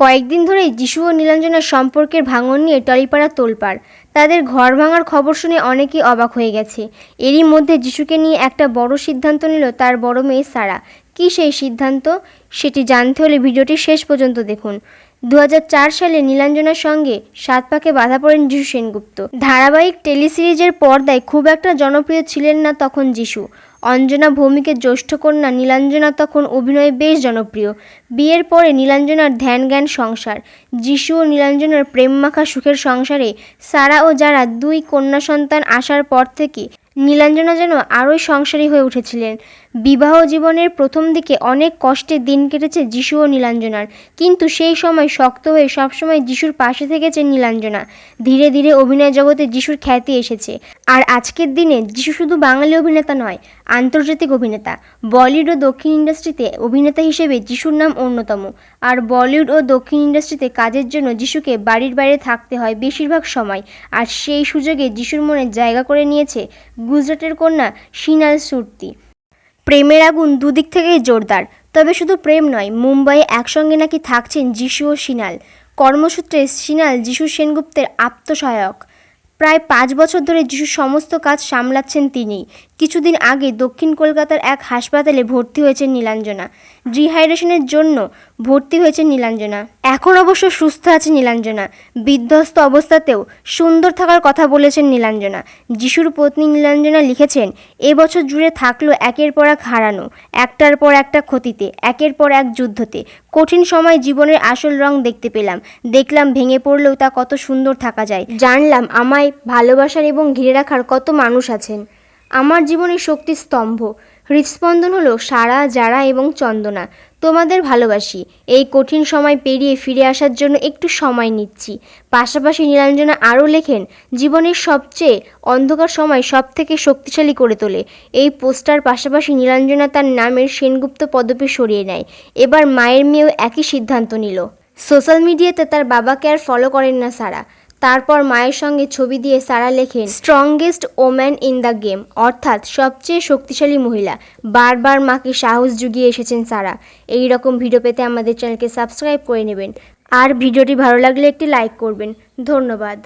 কয়েকদিন ধরেই যিশু ও নীলাঞ্জনার সম্পর্কের ভাঙন নিয়ে টলিপাড়া তোলপাড়। তাদের ঘর ভাঙার খবর শুনে অনেকেই অবাক হয়ে গেছে। এরই মধ্যে যিশুকে নিয়ে একটা বড় সিদ্ধান্ত নিল তার বড় মেয়ে সারা। কী সেই সিদ্ধান্ত? সেটি জানতে হলে ভিডিওটি শেষ পর্যন্ত দেখুন। দু হাজার চার সালে নীলাঞ্জনার সঙ্গে সাত পাকে বাধা পড়েন যিশু সেনগুপ্ত। ধারাবাহিক টেলিসিরিজের পর্দায় খুব একটা জনপ্রিয় ছিলেন না তখন যিশু। অঞ্জনা ভৌমিকের জ্যৈষ্ঠ কন্যা নীলাঞ্জনা তখন অভিনয়ে বেশ জনপ্রিয়। বিয়ের পরে নীলাঞ্জনার ধ্যান জ্ঞান সংসার, যিশু ও নীলাঞ্জনার প্রেম মাখা সুখের সংসারে সারা ও যারা দুই কন্যা সন্তান আসার পর থেকে নীলাঞ্জনা যেন আরোই সংসারী হয়ে উঠেছিলেন। বিবাহ জীবনের প্রথম দিকে অনেক কষ্টে দিন কেটেছে যিশু ও নীলাঞ্জনার। কিন্তু সেই সময় শক্ত হয়ে সবসময় যিশুর পাশে থেকেছে নীলাঞ্জনা। ধীরে ধীরে অভিনয় জগতে যিশুর খ্যাতি এসেছে। আর আজকের দিনে যিশু শুধু বাঙালি অভিনেতা নয়, আন্তর্জাতিক অভিনেতা। বলিউড ও দক্ষিণ ইন্ডাস্ট্রিতে অভিনেতা হিসেবে যিশুর নাম অন্যতম। আর বলিউড ও দক্ষিণ ইন্ডাস্ট্রিতে কাজের জন্য যিশুকে বাড়ির বাইরে থাকতে হয় বেশিরভাগ সময়। আর সেই সুযোগে যিশুর মনে জায়গা করে নিয়েছে গুজরাটের কন্যা সিনাল সুরতি। প্রেমের আগুন দুদিক থেকেই জোরদার, তবে শুধু প্রেম নয়, মুম্বাইয়ে একসঙ্গে নাকি থাকছেন যিশু ও সিনাল। কর্মসূত্রে সিনাল যিশু সেনগুপ্তের আত্মসহায়ক। প্রায় পাঁচ বছর ধরে যিশুর সমস্ত কাজ সামলাচ্ছেন তিনি কিছুদিন আগে দক্ষিণ কলকাতার এক হাসপাতালে ভর্তি হয়েছেন নীলাঞ্জনা। ডিহাইড্রেশনের জন্য ভর্তি হয়েছে নীলাঞ্জনা। এখন অবশ্য সুস্থ আছে নীলাঞ্জনা। বিধ্বস্ত অবস্থাতেও সুন্দর থাকার কথা বলেছেন নীলাঞ্জনা। যিশুর পত্নী নীলাঞ্জনা লিখেছেন এবছর জুড়ে থাকল একের পর এক হারানো, একটার পর একটা ক্ষতিতে, একের পর এক যুদ্ধতে। কঠিন সময় জীবনের আসল রং দেখতে পেলাম। দেখলাম ভেঙে পড়লেও তা কত সুন্দর থাকা যায়। জানলাম আমায় ভালোবাসার এবং ঘিরে রাখার কত মানুষ আছেন। আমার জীবনের শক্তি স্তম্ভ। হৃদস্পন্দন হলো সারা যারা এবং চন্দনা। তোমাদের ভালোবাসি। এই কঠিন সময় পেরিয়ে ফিরে আসার জন্য একটু সময় নিচ্ছি। পাশাপাশি নীলাঞ্জনা আরও লেখেন, জীবনের সবচেয়ে অন্ধকার সময় সব থেকে শক্তিশালী করে তোলে। এই পোস্টার পাশাপাশি নীলাঞ্জনা তার নামের সেনগুপ্ত পদবি সরিয়ে নেয়। এবার মায়ের মেয়েও একই সিদ্ধান্ত নিল। সোশ্যাল মিডিয়াতে তার বাবাকে আর ফলো করেন না সারা। তারপর মায়ের সঙ্গে ছবি দিয়ে সারা লেখেন strongest woman in the game অর্থাৎ সবচেয়ে শক্তিশালী মহিলা। বারবার মাকে সাহস জুগিয়ে এসেছেন সারা। এই রকম ভিডিও পেতে আমাদের চ্যানেলকে সাবস্ক্রাইব করে নেবেন। আর ভিডিওটি ভালো লাগলে একটি লাইক করবেন। ধন্যবাদ।